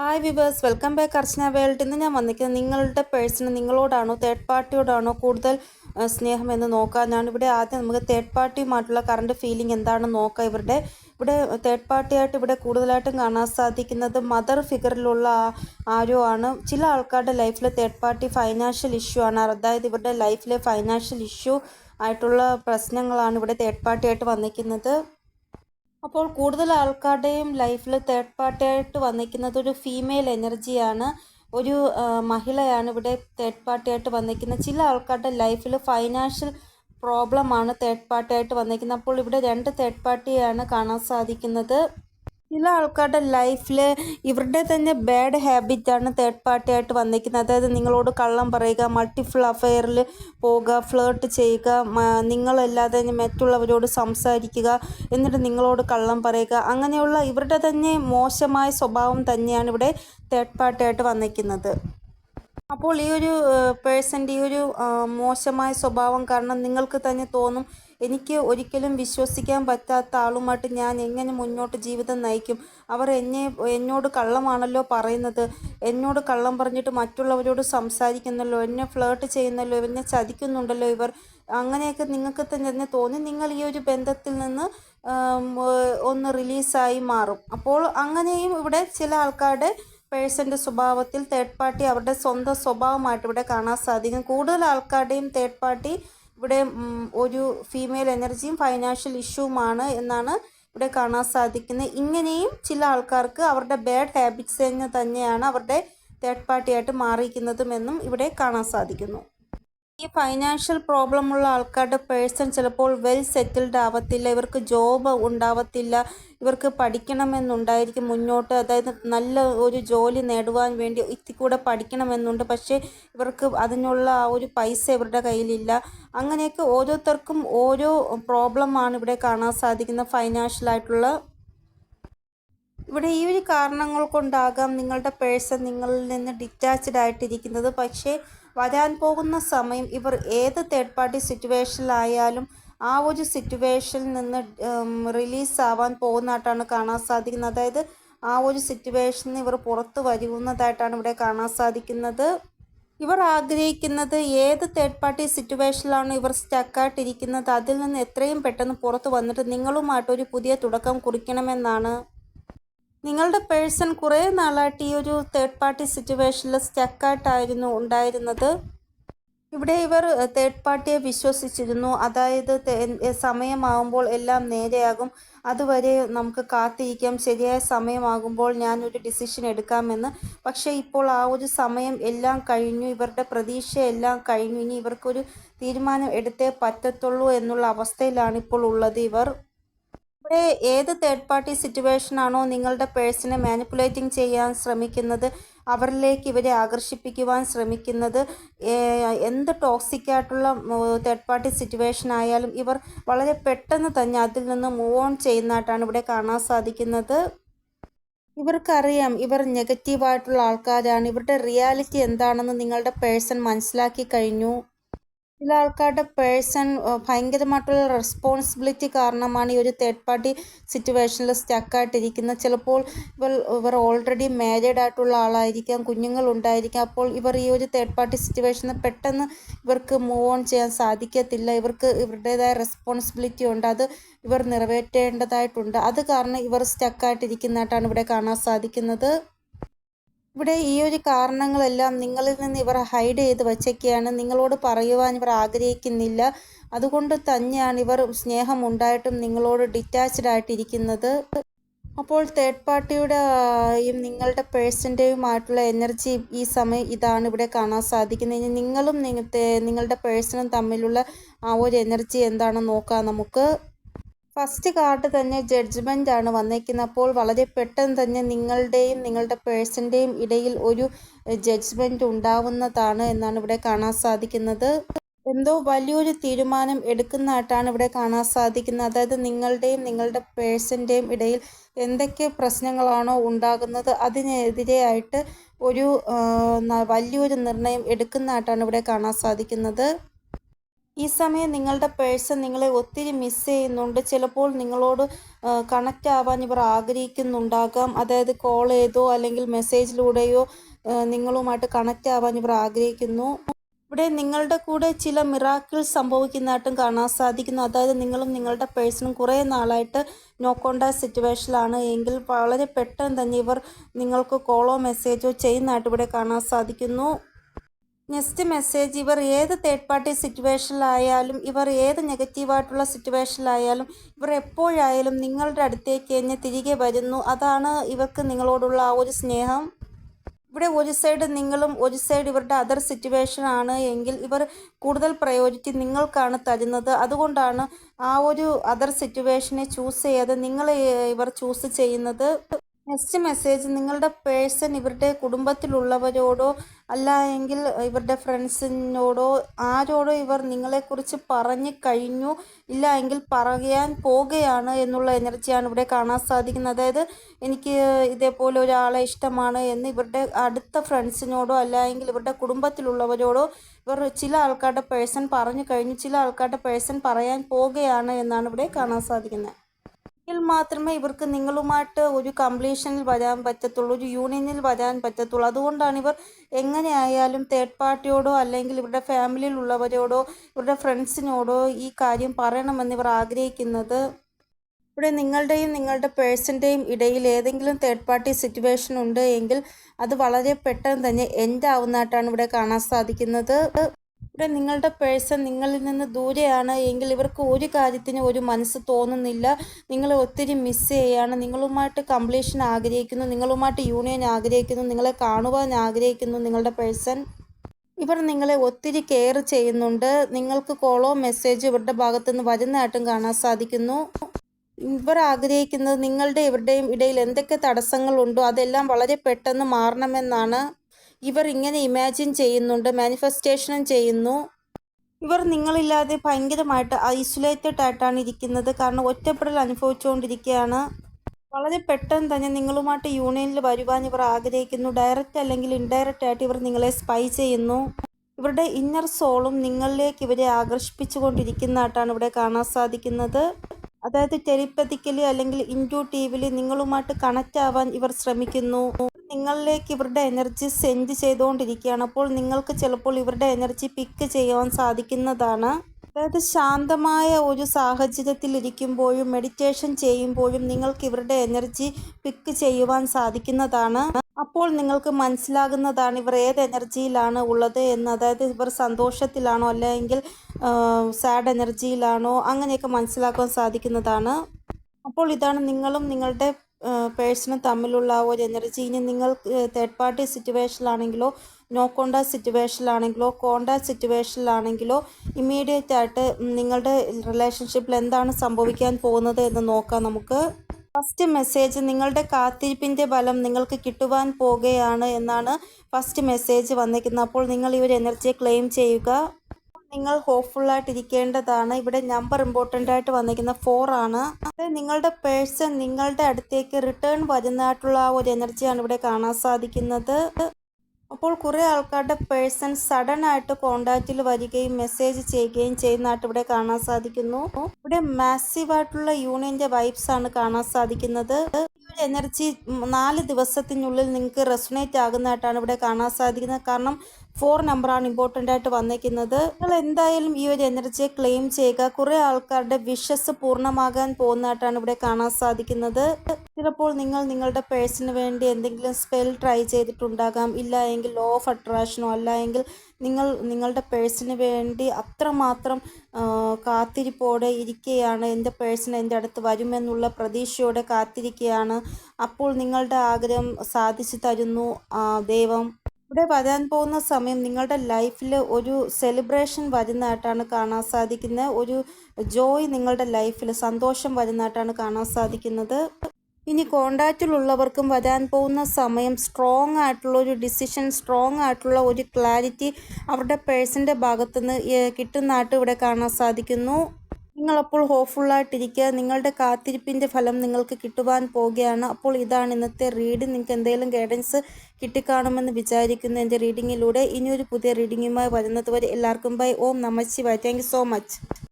Hi viewers welcome back Archana world ഇന്ന് ഞാൻ വന്നിരിക്കുന്നത് നിങ്ങളുടെ പേഴ്സണ് നിങ്ങളോടാണോ തേർഡ് പാർട്ടിയോടാണോ കൂടുതൽ സ്നേഹം എന്ന് നോക്കാം ഞാനിവിടെ ആദ്യം നമുക്ക് തേർഡ് പാർട്ടിയുമായിട്ടുള്ള കറണ്ട് ഫീലിംഗ് എന്താണെന്ന് നോക്കാം. ഇവരുടെ ഇവിടെ തേർഡ് പാർട്ടിയായിട്ട് ഇവിടെ കൂടുതലായിട്ടും കാണാൻ സാധിക്കുന്നത് മദർ ഫിഗറിലുള്ള ആരോ ആണ്. ചില ആൾക്കാരുടെ ലൈഫിൽ തേർഡ് പാർട്ടി ഫൈനാൻഷ്യൽ ഇഷ്യൂ ആണ്. അതായത് ഇവരുടെ ലൈഫിലെ ഫൈനാൻഷ്യൽ ഇഷ്യൂ ആയിട്ടുള്ള പ്രശ്നങ്ങളാണ് ഇവിടെ തേർഡ് പാർട്ടിയായിട്ട് വന്നിരിക്കുന്നത്. അപ്പോൾ കൂടുതൽ ആൾക്കാരുടെയും ലൈഫിൽ തേർഡ് പാർട്ടിയായിട്ട് വന്നിരിക്കുന്നത് ഒരു ഫീമെയിൽ എനർജിയാണ് ഒരു മഹിളയാണ് ഇവിടെ തേർഡ് പാർട്ടിയായിട്ട് വന്നിരിക്കുന്നത്. ചില ആൾക്കാരുടെ ലൈഫിൽ ഫൈനാൻഷ്യൽ പ്രോബ്ലമാണ് തേർഡ് പാർട്ടിയായിട്ട് വന്നിരിക്കുന്നത്. അപ്പോൾ ഇവിടെ രണ്ട് തേർഡ് പാർട്ടിയാണ് കാണാൻ സാധിക്കുന്നത്. ചില ആൾക്കാരുടെ ലൈഫിൽ ഇവരുടെ തന്നെ ബാഡ് ഹാബിറ്റാണ് തേർഡ് പാർട്ടി ആയിട്ട് വന്നിരിക്കുന്നത്. അതായത് നിങ്ങളോട് കള്ളം പറയുക മൾട്ടിപ്പിൾ അഫയറിൽ പോവുക ഫ്ലേർട്ട് ചെയ്യുക നിങ്ങളല്ലാതെ മറ്റുള്ളവരോട് സംസാരിക്കുക എന്നിട്ട് നിങ്ങളോട് കള്ളം പറയുക അങ്ങനെയുള്ള ഇവരുടെ തന്നെ മോശമായ സ്വഭാവം തന്നെയാണ് ഇവിടെ തേർഡ് പാർട്ടി ആയിട്ട് വന്നിരിക്കുന്നത്. അപ്പോൾ ഈ ഒരു പേഴ്സന്റെ ഈ ഒരു മോശമായ സ്വഭാവം കാരണം നിങ്ങൾക്ക് തന്നെ തോന്നും എനിക്ക് ഒരിക്കലും വിശ്വസിക്കാൻ പറ്റാത്ത ആളുമായിട്ട് ഞാൻ എങ്ങനെ മുന്നോട്ട് ജീവിതം നയിക്കും? അവർ എന്നെ എന്നോട് കള്ളമാണല്ലോ പറയുന്നത്. എന്നോട് കള്ളം പറഞ്ഞിട്ട് മറ്റുള്ളവരോട് സംസാരിക്കുന്നല്ലോ. എന്നെ ഫ്ലേർട്ട് ചെയ്യുന്നല്ലോ. എന്നെ ചതിക്കുന്നുണ്ടല്ലോ ഇവർ. അങ്ങനെയൊക്കെ നിങ്ങൾക്ക് തന്നെ തോന്നി. നിങ്ങൾ ഈ ഒരു ബന്ധത്തിൽ നിന്ന് ഒന്ന് റിലീസായി മാറും. അപ്പോൾ അങ്ങനെയും ഇവിടെ ചില ആൾക്കാരുടെ പേഴ്സന്റെ സ്വഭാവത്തിൽ തേർഡ് പാർട്ടി അവരുടെ സ്വന്തം സ്വഭാവമായിട്ട് ഇവിടെ കാണാൻ സാധിക്കും. കൂടുതൽ ആൾക്കാരുടെയും തേർഡ് പാർട്ടി ഇവിടെ ഒരു ഫീമെയിൽ എനർജിയും ഫൈനാൻഷ്യൽ ഇഷ്യൂമാണ് എന്നാണ് ഇവിടെ കാണാൻ സാധിക്കുന്നത്. ഇങ്ങനെയും ചില ആൾക്കാർക്ക് അവരുടെ ബാഡ് ഹാബിറ്റ്സ് തന്നെ തന്നെയാണ് അവരുടെ തേർഡ് പാർട്ടിയായിട്ട് മാറിയിരിക്കുന്നതും എന്നും ഇവിടെ കാണാൻ സാധിക്കുന്നു. ഈ ഫൈനാൻഷ്യൽ പ്രോബ്ലം ഉള്ള ആൾക്കാരുടെ പേഴ്സൺ ചിലപ്പോൾ വെൽ സെറ്റിൽഡ് ആവത്തില്ല ഇവർക്ക് ജോബ് ഉണ്ടാവത്തില്ല ഇവർക്ക് പഠിക്കണമെന്നുണ്ടായിരിക്കും മുന്നോട്ട്. അതായത് നല്ല ഒരു ജോലി നേടുവാൻ വേണ്ടി ഇത്തി കൂടെ പഠിക്കണമെന്നുണ്ട് പക്ഷേ ഇവർക്ക് അതിനുള്ള ആ ഒരു പൈസ ഇവരുടെ കയ്യിലില്ല. അങ്ങനെയൊക്കെ ഓരോരുത്തർക്കും ഓരോ പ്രോബ്ലമാണ് ഇവിടെ കാണാൻ സാധിക്കുന്ന ഫൈനാൻഷ്യലായിട്ടുള്ള ഇവിടെ ഈ ഒരു കാരണങ്ങൾ കൊണ്ടാകാം നിങ്ങളുടെ പേഴ്സൺ നിങ്ങളിൽ നിന്ന് ഡിറ്റാച്ച്ഡ് ആയിട്ടിരിക്കുന്നത്. പക്ഷേ വരാൻ പോകുന്ന സമയം ഇവർ ഏത് തേർഡ് പാർട്ടി സിറ്റുവേഷനിലായാലും ആ ഒരു സിറ്റുവേഷനിൽ നിന്ന് റിലീസ് ആവാൻ പോകുന്നതായിട്ടാണ് കാണാൻ സാധിക്കുന്നത്. അതായത് ആ ഒരു സിറ്റുവേഷനിൽ ഇവർ പുറത്ത് വരുന്നതായിട്ടാണ് ഇവിടെ കാണാൻ സാധിക്കുന്നത്. ഇവർ ആഗ്രഹിക്കുന്നത് ഏത് തേർഡ് പാർട്ടി സിറ്റുവേഷനിലാണ് ഇവർ സ്റ്റക്കായിട്ടിരിക്കുന്നത് അതിൽ നിന്ന് എത്രയും പെട്ടെന്ന് പുറത്ത് വന്നിട്ട് നിങ്ങളുമായിട്ട് ഒരു പുതിയ തുടക്കം കുറിക്കണമെന്നാണ്. നിങ്ങളുടെ പേഴ്സൺ കുറേ നാളായിട്ട് ഈ ഒരു തേർഡ് പാർട്ടി സിറ്റുവേഷനിൽ സ്റ്റക്കായിട്ടായിരുന്നു ഉണ്ടായിരുന്നത്. ഇവിടെ ഇവർ തേർഡ് പാർട്ടിയെ വിശ്വസിച്ചിരുന്നു. അതായത് സമയമാകുമ്പോൾ എല്ലാം നേരെയാകും. അതുവരെ നമുക്ക് കാത്തിരിക്കാം. ശരിയായ സമയമാകുമ്പോൾ ഞാനൊരു ഡിസിഷൻ എടുക്കാമെന്ന്. പക്ഷേ ഇപ്പോൾ ആ ഒരു സമയം എല്ലാം കഴിഞ്ഞു. ഇവരുടെ പ്രതീക്ഷ എല്ലാം കഴിഞ്ഞു. ഇനി ഇവർക്കൊരു തീരുമാനം എടുത്തേ പറ്റത്തുള്ളൂ എന്നുള്ള അവസ്ഥയിലാണ് ഇപ്പോൾ ഉള്ളത് ഇവർ. ഇവിടെ ഏത് തേർഡ് പാർട്ടി സിറ്റുവേഷൻ ആണോ നിങ്ങളുടെ പേഴ്സണെ മാനിപ്പുലേറ്റിംഗ് ചെയ്യാൻ ശ്രമിക്കുന്നത് അവരിലേക്ക് ഇവരെ ആകർഷിപ്പിക്കുവാൻ ശ്രമിക്കുന്നത് എന്ത് ടോക്സിക് ആയിട്ടുള്ള തേർഡ് പാർട്ടി സിറ്റുവേഷൻ ആയാലും ഇവർ വളരെ പെട്ടെന്ന് തന്നെ അതിൽ നിന്ന് മൂവ് ഓൺ ചെയ്യുന്നതായിട്ടാണ് ഇവിടെ കാണാൻ സാധിക്കുന്നത്. ഇവർക്കറിയാം ഇവർ നെഗറ്റീവായിട്ടുള്ള ആൾക്കാരാണ്. ഇവരുടെ റിയാലിറ്റി എന്താണെന്ന് നിങ്ങളുടെ പേഴ്സൺ മനസ്സിലാക്കി കഴിഞ്ഞു. ചില ആൾക്കാരുടെ പേഴ്സൺ ഭയങ്കരമായിട്ടുള്ള റെസ്പോൺസിബിലിറ്റി കാരണമാണ് ഈ ഒരു തേർഡ് പാർട്ടി സിറ്റുവേഷനിൽ സ്റ്റക്കായിട്ടിരിക്കുന്നത് ചിലപ്പോൾ ഇവർ ഇവർ ഓൾറെഡി മാരീഡ് ആയിട്ടുള്ള ആളായിരിക്കാം കുഞ്ഞുങ്ങൾ ഉണ്ടായിരിക്കാം. അപ്പോൾ ഇവർ ഈ ഒരു തേർഡ് പാർട്ടി സിറ്റുവേഷനിൽ പെട്ടെന്ന് ഇവർക്ക് മൂവ് ഓൺ ചെയ്യാൻ സാധിക്കത്തില്ല. ഇവർക്ക് ഇവരുടേതായ റെസ്പോൺസിബിലിറ്റി ഉണ്ട്. അത് ഇവർ നിറവേറ്റേണ്ടതായിട്ടുണ്ട്. അത് കാരണം ഇവർ സ്റ്റക്കായിട്ടിരിക്കുന്നതായിട്ടാണ് ഇവിടെ കാണാൻ സാധിക്കുന്നത്. ഇവിടെ ഈ ഒരു കാരണങ്ങളെല്ലാം നിങ്ങളിൽ നിന്ന് ഇവർ ഹൈഡ് ചെയ്ത് വച്ചൊക്കെയാണ്. നിങ്ങളോട് പറയുവാൻ ഇവർ ആഗ്രഹിക്കുന്നില്ല. അതുകൊണ്ട് തന്നെയാണ് ഇവർ സ്നേഹം ഉണ്ടായിട്ടും നിങ്ങളോട് ഡിറ്റാച്ച്ഡ് ആയിട്ടിരിക്കുന്നത്. അപ്പോൾ തേർഡ് പാർട്ടിയുടെ ആയും നിങ്ങളുടെ പേഴ്സന്റെയുമായിട്ടുള്ള എനർജി ഈ സമയം ഇതാണ് ഇവിടെ കാണാൻ സാധിക്കുന്നത്. ഇനി നിങ്ങളും നിങ്ങ- നിങ്ങളുടെ പേഴ്സണും തമ്മിലുള്ള ആ ഒരു എനർജി എന്താണെന്ന് നോക്കാം നമുക്ക്. ഫസ്റ്റ് കാർഡ് തന്നെ ജഡ്ജ്മെന്റ് ആണ് വന്നേക്കുന്നത് അപ്പോൾ വളരെ പെട്ടെന്ന് തന്നെ നിങ്ങളുടെയും നിങ്ങളുടെ പേഴ്സന്റെയും ഇടയിൽ ഒരു ജഡ്ജ്മെന്റ് ഉണ്ടാവുന്നതാണ് എന്നാണ് ഇവിടെ കാണാൻ സാധിക്കുന്നത്. എന്തോ വലിയൊരു തീരുമാനം എടുക്കുന്നതായിട്ടാണ് ഇവിടെ കാണാൻ സാധിക്കുന്നത്. അതായത് നിങ്ങളുടെയും നിങ്ങളുടെ പേഴ്സന്റെയും ഇടയിൽ എന്തൊക്കെ പ്രശ്നങ്ങളാണോ ഉണ്ടാകുന്നത് അതിനെതിരെയായിട്ട് ഒരു വലിയൊരു നിർണയം എടുക്കുന്നതായിട്ടാണ് ഇവിടെ കാണാൻ സാധിക്കുന്നത്. ഈ സമയം നിങ്ങളുടെ പേഴ്സൺ നിങ്ങളെ ഒത്തിരി മിസ് ചെയ്യുന്നുണ്ട്. ചിലപ്പോൾ നിങ്ങളോട് കണക്റ്റ് ആവാൻ ഇവർ ആഗ്രഹിക്കുന്നുണ്ടാകാം. അതായത് കോൾ ചെയ്തോ അല്ലെങ്കിൽ മെസ്സേജിലൂടെയോ നിങ്ങളുമായിട്ട് കണക്റ്റ് ആവാൻ ഇവർ ആഗ്രഹിക്കുന്നു. ഇവിടെ നിങ്ങളുടെ കൂടെ ചില മിറാക്കിൾ സംഭവിക്കുന്നതായിട്ടും കാണാൻ സാധിക്കുന്നു. അതായത് നിങ്ങളും നിങ്ങളുടെ പേഴ്സണും കുറേ നാളായിട്ട് നോ കോണ്ടാക്ട് സിറ്റുവേഷനിലാണ് എങ്കിൽ വളരെ പെട്ടെന്ന് തന്നെ ഇവർ നിങ്ങൾക്ക് കോളോ മെസ്സേജോ ചെയ്യുന്നതായിട്ട് ഇവിടെ കാണാൻ സാധിക്കുന്നു. നെക്സ്റ്റ് മെസ്സേജ് ഇവർ ഏത് തേർഡ് പാർട്ടി സിറ്റുവേഷനിലായാലും ഇവർ ഏത് നെഗറ്റീവായിട്ടുള്ള സിറ്റുവേഷനിലായാലും ഇവർ എപ്പോഴായാലും നിങ്ങളുടെ അടുത്തേക്ക് തന്നെ തിരികെ വരുന്നു. അതാണ് ഇവർക്ക് നിങ്ങളോടുള്ള ആ ഒരു സ്നേഹം. ഇവിടെ ഒരു സൈഡ് നിങ്ങളും ഒരു സൈഡ് ഇവരുടെ അതർ സിറ്റുവേഷൻ ആണ് എങ്കിൽ ഇവർ കൂടുതൽ പ്രയോറിറ്റി നിങ്ങൾക്കാണ് തരുന്നത്. അതുകൊണ്ടാണ് ആ ഒരു അതർ സിറ്റുവേഷനെ ചൂസ് ചെയ്യാതെ നിങ്ങളെ ഇവർ ചൂസ് ചെയ്യുന്നത്. നെക്സ്റ്റ് മെസ്സേജ് നിങ്ങളുടെ പേഴ്സൺ ഇവരുടെ കുടുംബത്തിലുള്ളവരോടോ അല്ല എങ്കിൽ ഇവരുടെ ഫ്രണ്ട്സിനോടോ ആരോടോ ഇവർ നിങ്ങളെക്കുറിച്ച് പറഞ്ഞു കഴിഞ്ഞു ഇല്ല എങ്കിൽ പറയാൻ പോകുകയാണ് എന്നുള്ള എനർജിയാണ് ഇവിടെ കാണാൻ സാധിക്കുന്നത്. അതായത് എനിക്ക് ഇതേപോലെ ഒരാളെ ഇഷ്ടമാണ് എന്ന് ഇവരുടെ അടുത്ത ഫ്രണ്ട്സിനോടോ അല്ല എങ്കിൽ ഇവരുടെ കുടുംബത്തിലുള്ളവരോടോ ഇവർ ചില ആൾക്കാരുടെ പേഴ്സൺ പറഞ്ഞു കഴിഞ്ഞു ചില ആൾക്കാരുടെ പേഴ്സൺ പറയാൻ പോകുകയാണ് എന്നാണ് ഇവിടെ കാണാൻ സാധിക്കുന്നത്. മാത്രമേ ഇവർക്ക് നിങ്ങളുമായിട്ട് ഒരു കംപ്ലീഷനിൽ വരാൻ പറ്റത്തുള്ളൂ ഒരു യൂണിയനിൽ വരാൻ പറ്റത്തുള്ളൂ. അതുകൊണ്ടാണ് ഇവർ എങ്ങനെയായാലും തേർഡ് പാർട്ടിയോടോ അല്ലെങ്കിൽ ഇവരുടെ ഫാമിലിയിലുള്ളവരോടോ ഇവരുടെ ഫ്രണ്ട്സിനോടോ ഈ കാര്യം പറയണമെന്ന് ഇവർ ആഗ്രഹിക്കുന്നത്. ഇവിടെ നിങ്ങളുടെയും നിങ്ങളുടെ പേഴ്സന്റെയും ഇടയിൽ ഏതെങ്കിലും തേർഡ് പാർട്ടി സിറ്റുവേഷൻ ഉണ്ട് എങ്കിൽ അത് വളരെ പെട്ടെന്ന് തന്നെ എൻഡ് ആവുന്നതായിട്ടാണ് ഇവിടെ കാണാൻ സാധിക്കുന്നത്. ഇവിടെ നിങ്ങളുടെ പേഴ്സൺ നിങ്ങളിൽ നിന്ന് ദൂരെയാണ് എങ്കിൽ ഇവർക്ക് ഒരു കാര്യത്തിന് ഒരു മനസ്സ് തോന്നുന്നില്ല. നിങ്ങളെ ഒത്തിരി മിസ് ചെയ്യാണ്. നിങ്ങളുമായിട്ട് കംപ്ലീഷൻ ആഗ്രഹിക്കുന്നു. നിങ്ങളുമായിട്ട് യൂണിയൻ ആഗ്രഹിക്കുന്നു. നിങ്ങളെ കാണുവാൻ ആഗ്രഹിക്കുന്നു നിങ്ങളുടെ പേഴ്സൺ ഇവർ നിങ്ങളെ ഒത്തിരി കെയർ ചെയ്യുന്നുണ്ട്. നിങ്ങൾക്ക് കോളോ മെസ്സേജോ ഇവരുടെ ഭാഗത്തുനിന്ന് വരുന്നതായിട്ടും കാണാൻ സാധിക്കുന്നു. ഇവർ ആഗ്രഹിക്കുന്നത് നിങ്ങളുടെ ഇവരുടെയും ഇടയിൽ എന്തൊക്കെ തടസ്സങ്ങളുണ്ടോ അതെല്ലാം വളരെ പെട്ടെന്ന് മാറണമെന്നാണ്. ഇവർ ഇങ്ങനെ ഇമാജിൻ ചെയ്യുന്നുണ്ട് മാനിഫെസ്റ്റേഷനും ചെയ്യുന്നു. ഇവർ നിങ്ങളില്ലാതെ ഭയങ്കരമായിട്ട് ഐസൊലേറ്റഡ് ആയിട്ടാണ് ഇരിക്കുന്നത്. കാരണം ഒറ്റപ്പെടൽ അനുഭവിച്ചുകൊണ്ടിരിക്കുകയാണ്. വളരെ പെട്ടെന്ന് തന്നെ നിങ്ങളുമായിട്ട് യൂണിയനിൽ വരുവാൻ ഇവർ ആഗ്രഹിക്കുന്നു. ഡയറക്റ്റ് അല്ലെങ്കിൽ ഇൻഡയറക്റ്റ് ആയിട്ട് ഇവർ നിങ്ങളെ സ്പൈ ചെയ്യുന്നു. ഇവരുടെ ഇന്നർ സോളും നിങ്ങളിലേക്ക് ഇവരെ ആകർഷിപ്പിച്ചുകൊണ്ടിരിക്കുന്നതായിട്ടാണ് ഇവിടെ കാണാൻ സാധിക്കുന്നത്. അതായത് ടെലിപ്പതിക്കലി അല്ലെങ്കിൽ ഇൻഡ്യൂട്ടീവിൽ നിങ്ങളുമായിട്ട് കണക്റ്റ് ആവാൻ ഇവർ ശ്രമിക്കുന്നു. നിങ്ങളിലേക്ക് ഇവരുടെ എനർജി സെൻഡ് ചെയ്തുകൊണ്ടിരിക്കുകയാണ്. അപ്പോൾ നിങ്ങൾക്ക് ചിലപ്പോൾ ഇവരുടെ എനർജി പിക്ക് ചെയ്യാൻ സാധിക്കുന്നതാണ്. അതായത് ശാന്തമായ ഒരു സാഹചര്യത്തിൽ ഇരിക്കുമ്പോഴും മെഡിറ്റേഷൻ ചെയ്യുമ്പോഴും നിങ്ങൾക്ക് ഇവരുടെ എനർജി പിക്ക് ചെയ്യുവാൻ സാധിക്കുന്നതാണ്. അപ്പോൾ നിങ്ങൾക്ക് മനസ്സിലാകുന്നതാണ് ഇവർ ഏത് എനർജിയിലാണ് ഉള്ളത് എന്ന്. അതായത് ഇവർ സന്തോഷത്തിലാണോ അല്ലെങ്കിൽ സാഡ് എനർജിയിലാണോ അങ്ങനെയൊക്കെ മനസ്സിലാക്കാൻ സാധിക്കുന്നതാണ്. അപ്പോൾ ഇതാണ് നിങ്ങളും നിങ്ങളുടെ പേഴ്സണും തമ്മിലുള്ള ആ ഒരു എനർജി. ഇനി നിങ്ങൾ തേർഡ് പാർട്ടി സിറ്റുവേഷനിലാണെങ്കിലോ നോ കോണ്ടാക്ട് സിറ്റുവേഷനിലാണെങ്കിലോ കോണ്ടാക്ട് സിറ്റുവേഷനിലാണെങ്കിലോ ഇമ്മീഡിയറ്റ് ആയിട്ട് നിങ്ങളുടെ റിലേഷൻഷിപ്പിൽ എന്താണ് സംഭവിക്കാൻ പോകുന്നത് എന്ന് നോക്കാം നമുക്ക്. ഫസ്റ്റ് മെസ്സേജ് നിങ്ങളുടെ കാത്തിരിപ്പിന്റെ ഫലം നിങ്ങൾക്ക് കിട്ടുവാൻ പോകുകയാണ് എന്നാണ് ഫസ്റ്റ് മെസ്സേജ് വന്നിരിക്കുന്നത്. അപ്പോൾ നിങ്ങൾ ഈ ഒരു എനർജിയെ ക്ലെയിം ചെയ്യുക. നിങ്ങൾ ഹോപ്പ്ഫുൾ ആയിട്ട് ഇരിക്കേണ്ടതാണ് ഇവിടെ നമ്പർ ഇമ്പോർട്ടന്റ് ആയിട്ട് വന്നിരിക്കുന്ന ഫോർ ആണ്. നിങ്ങളുടെ പേഴ്സൺ നിങ്ങളുടെ അടുത്തേക്ക് റിട്ടേൺ വരുന്നതായിട്ടുള്ള ആ ഒരു എനർജിയാണ് ഇവിടെ കാണാൻ സാധിക്കുന്നത്. അപ്പോൾ കുറേ ആൾക്കാരുടെ പേഴ്സൺ സഡൻ ആയിട്ട് കോണ്ടാക്റ്റിൽ വരികയും മെസ്സേജ് ചെയ്യുകയും ചെയ്യുന്നതായിട്ട് ഇവിടെ കാണാൻ സാധിക്കുന്നു. ഇവിടെ മാസീവ് ആയിട്ടുള്ള യൂണിയന്റെ വൈബ്സ് ആണ് കാണാൻ സാധിക്കുന്നത്. എനർജി നാല് ദിവസത്തിനുള്ളിൽ നിങ്ങൾക്ക് റെസൊണേറ്റ് ആകുന്നതായിട്ടാണ് ഇവിടെ കാണാൻ സാധിക്കുന്നത്. കാരണം ഫോർ നമ്പറാണ് ഇമ്പോർട്ടന്റ് ആയിട്ട് വന്നിരിക്കുന്നത് നിങ്ങൾ എന്തായാലും ഈ ഒരു എനർജിയെ ക്ലെയിം ചെയ്യുക. കുറേ ആൾക്കാരുടെ വിഷസ് പൂർണമാകാൻ പോകുന്നതായിട്ടാണ് ഇവിടെ കാണാൻ സാധിക്കുന്നത്. ചിലപ്പോൾ നിങ്ങൾ നിങ്ങളുടെ പേഴ്സിന് വേണ്ടി എന്തെങ്കിലും സ്പെൽ ട്രൈ ചെയ്തിട്ടുണ്ടാകാം. ഇല്ല എങ്കിൽ ലോ ഓഫ് അട്രാക്ഷനോ അല്ല എങ്കിൽ നിങ്ങൾ നിങ്ങളുടെ പേഴ്സിന് വേണ്ടി അത്രമാത്രം കാത്തിരിപ്പോടെ ഇരിക്കുകയാണ്. എന്റെ പേഴ്സൺ എന്റെ അടുത്ത് വരുമെന്നുള്ള പ്രതീക്ഷയോടെ കാത്തിരിക്കുകയാണ്. അപ്പോൾ നിങ്ങളുടെ ആഗ്രഹം സാധിച്ചു തരുന്നു ദൈവം. ഇവിടെ വരാൻ പോകുന്ന സമയം നിങ്ങളുടെ ലൈഫിൽ ഒരു സെലിബ്രേഷൻ വരുന്നതായിട്ടാണ് കാണാൻ സാധിക്കുന്നത്. ഒരു ജോയ് നിങ്ങളുടെ ലൈഫിൽ സന്തോഷം വരുന്നതായിട്ടാണ് കാണാൻ സാധിക്കുന്നത്. ഇനി കോണ്ടാക്റ്റിലുള്ളവർക്കും വരാൻ പോകുന്ന സമയം സ്ട്രോങ് ആയിട്ടുള്ള ഒരു ഡിസിഷൻ സ്ട്രോങ് ആയിട്ടുള്ള ഒരു ക്ലാരിറ്റി അവരുടെ പേഴ്സന്റെ ഭാഗത്തുനിന്ന് കിട്ടുന്നതായിട്ട് ഇവിടെ കാണാൻ സാധിക്കുന്നു. നിങ്ങളപ്പോൾ ഹോപ്പ്ഫുള്ളായിട്ടിരിക്കുക. നിങ്ങളുടെ കാത്തിരിപ്പിന്റെ ഫലം നിങ്ങൾക്ക് കിട്ടുവാൻ പോവുകയാണ് അപ്പോൾ ഇതാണ് ഇന്നത്തെ റീഡ് നിങ്ങൾക്ക് എന്തെങ്കിലും ഗൈഡൻസ് കിട്ടിക്കാണുമെന്ന് വിചാരിക്കുന്നു എന്റെ റീഡിങ്ങിലൂടെ. ഇനിയൊരു പുതിയ റീഡിങ്ങുമായി വരുന്നതുവരെ എല്ലാവർക്കും ബൈ. ഓം നമ ശിവായ. Thank so much.